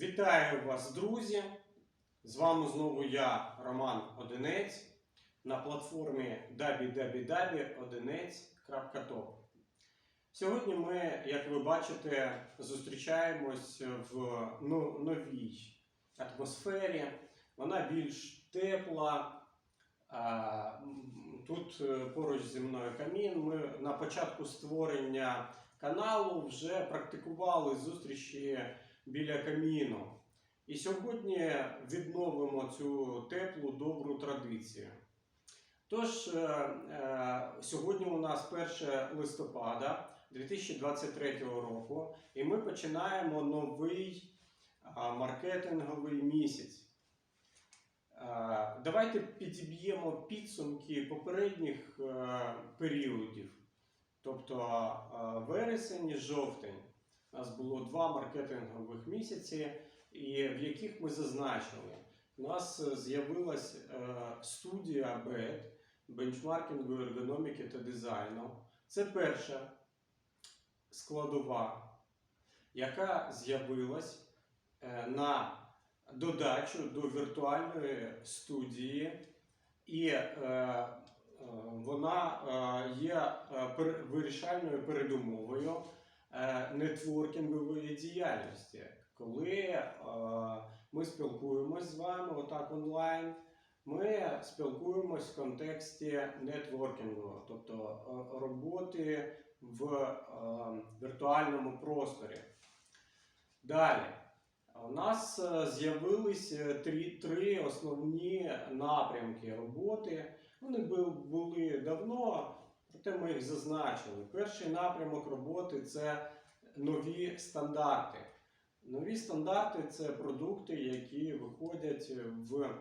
Вітаю вас, друзі! З вами знову я, Роман Одинець, на платформі www.одинець.top. Сьогодні ми, як ви бачите, зустрічаємось в ну, новій атмосфері. Вона більш тепла. Тут е, поруч зі мною камін. Ми на початку створення каналу вже практикували зустрічі біля каміну. І сьогодні відновимо цю теплу добру традицію. Тож, е, е, сьогодні у нас 1 листопада 2023 року, і ми починаємо новий маркетинговий місяць. Е, Давайте підіб'ємо підсумки попередніх е, періодів, тобто е, вересень і жовтень. У нас було два маркетингових місяці, і в яких ми зазначили, у нас е, з'явилась е, студія BED, бенчмаркінгу ергономіки та дизайну. Це перша складова, яка з'явилась е, на додачу до віртуальної студії, і вона є вирішальною передумовою нетворкінгової діяльності, коли е, ми спілкуємось з вами отак онлайн. Ми спілкуємось в контексті нетворкінгу, тобто е, роботи в е, віртуальному просторі. Далі. У нас е, з'явились е, три, три основні напрямки роботи. Вони були давно, проте ми їх зазначили. Перший напрямок роботи це нові стандарти. Нові стандарти це продукти, які виходять в е,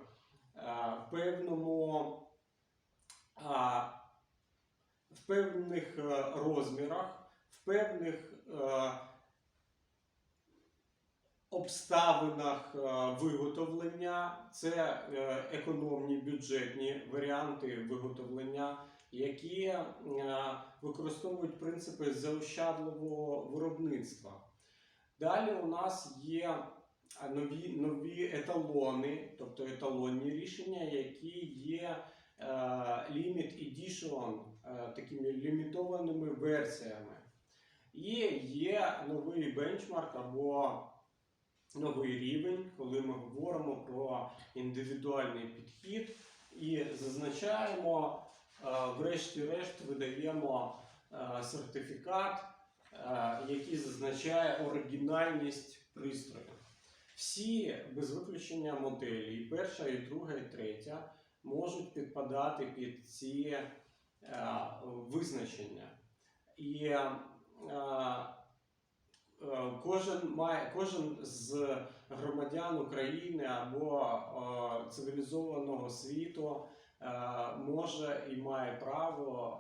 певному в певних е, розмірах, в певних е, обставинах виготовлення, це економні бюджетні варіанти виготовлення, які е, використовують принципи заощадливого виробництва. Далі у нас є нові, нові еталони, тобто еталонні рішення, які є е, Limit Edition, е, такими лімітованими версіями. І є новий бенчмарк або новий рівень, коли ми говоримо про індивідуальний підхід і зазначаємо, е, врешті-решт, видаємо е, сертифікат, е, який зазначає оригінальність пристрою. Всі без виключення моделі, і перша, і друга, і третя, можуть підпадати під ці е, визначення. І е, Е, Кожен має кожен з громадян України або е, цивілізованого світу е, може і має право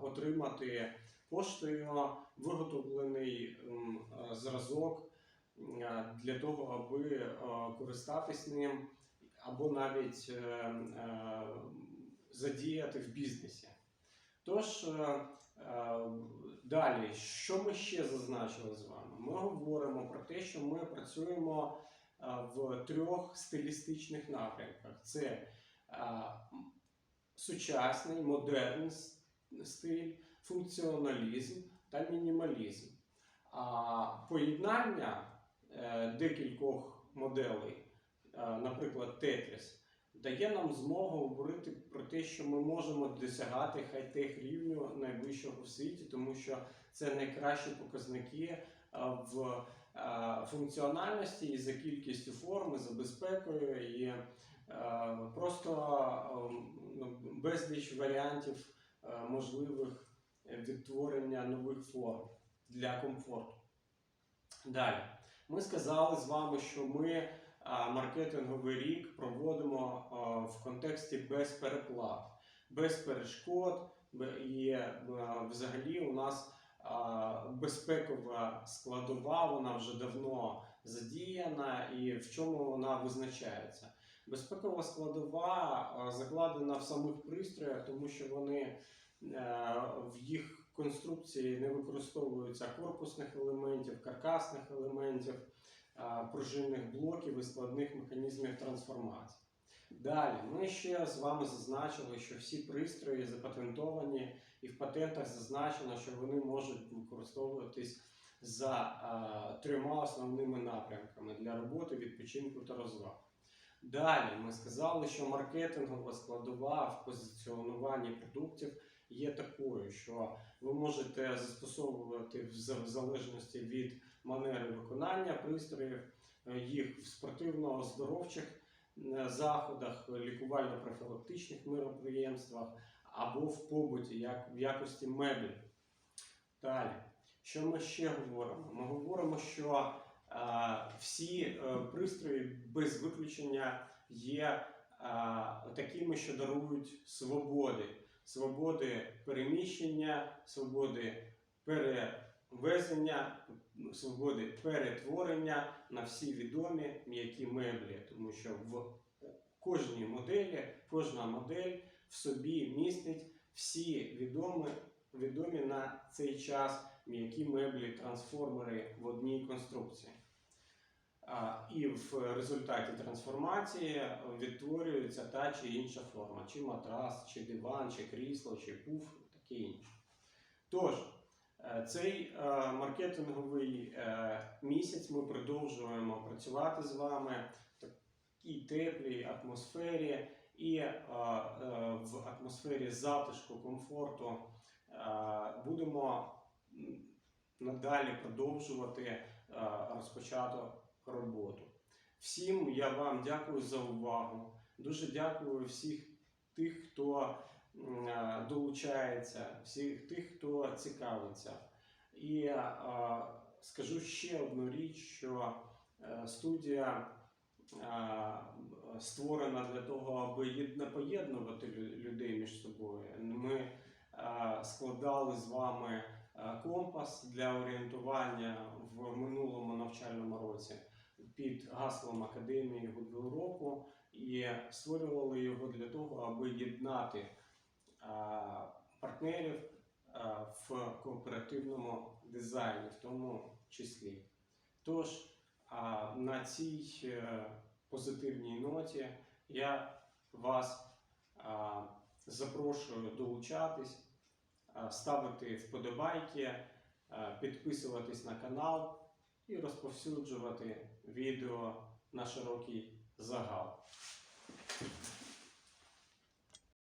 е, отримати поштою виготовлений е, зразок е, для того, аби е, користатись ним, або навіть е, е, задіяти в бізнесі. Тож е, Е, Далі, що ми ще зазначили з вами? Ми говоримо про те, що ми працюємо е, в трьох стилістичних напрямках: це е, сучасний, модерн с- стиль, функціоналізм та мінімалізм. Поєднання е, декількох моделей, е, наприклад, Тетріс, дає нам змогу говорити про те, що ми можемо досягати хай-тех рівню найвищого в світі, тому що це найкращі показники е, в функціональності і за кількістю форм, і за безпекою, і просто е, безліч варіантів е, можливих відтворення нових форм для комфорту. Далі, ми сказали з вами, що ми маркетинговий рік проводимо в контексті без переплат, без перешкод. І е, взагалі у нас безпекова складова, вона вже давно задіяна, і в чому вона визначається. Безпекова складова закладена в самих пристроях, тому що вони е, в їх конструкції не використовуються корпусних елементів, каркасних елементів. пружинних блоків і складних механізмів трансформації. Далі, ми ще з вами зазначили, що всі пристрої запатентовані, і в патентах зазначено, що вони можуть використовуватись за а, трьома основними напрямками для роботи, відпочинку та розваг. Далі ми сказали, що маркетингова складова в позиціонуванні продуктів є такою, що ви можете застосовувати в залежності від манери виконання пристроїв, е, їх в спортивно-оздоровчих е, заходах, лікувально-профілактичних міроприємствах або в побуті, як в якості меблів. Далі, що ми ще говоримо? Ми говоримо, що всі е, пристрої без виключення є такими, що дарують свободи, свободи переміщення, свободи перевезення, свободи перетворення на всі відомі м'які меблі, тому що в кожній моделі, кожна модель в собі містить всі відомі, відомі на цей час м'які меблі, трансформери в одній конструкції. І в результаті трансформації відтворюється та чи інша форма, чи матрас, чи диван, чи крісло, чи пуф, таке інше. Тож, е, цей е, маркетинговий е, місяць ми продовжуємо працювати з вами в такій теплій атмосфері і е, е, в атмосфері затишку, комфорту е, будемо надалі продовжувати е, розпочату роботу. Всім я вам дякую за увагу. Дуже дякую всіх тих, хто е, долучається, всіх тих, хто цікавиться. І е, скажу ще одну річ, що е, студія створена для того, аби єдна- поєднувати людей між собою. Ми складали з вами компас для орієнтування в минулому навчальному році під гаслом Академії Гудвіл року і створювали його для того, аби єднати партнерів в кооперативному дизайні, в тому числі. Тож на цій е, позитивній ноті я вас запрошую долучатись, ставити вподобайки, підписуватись на канал і розповсюджувати відео на широкий загал.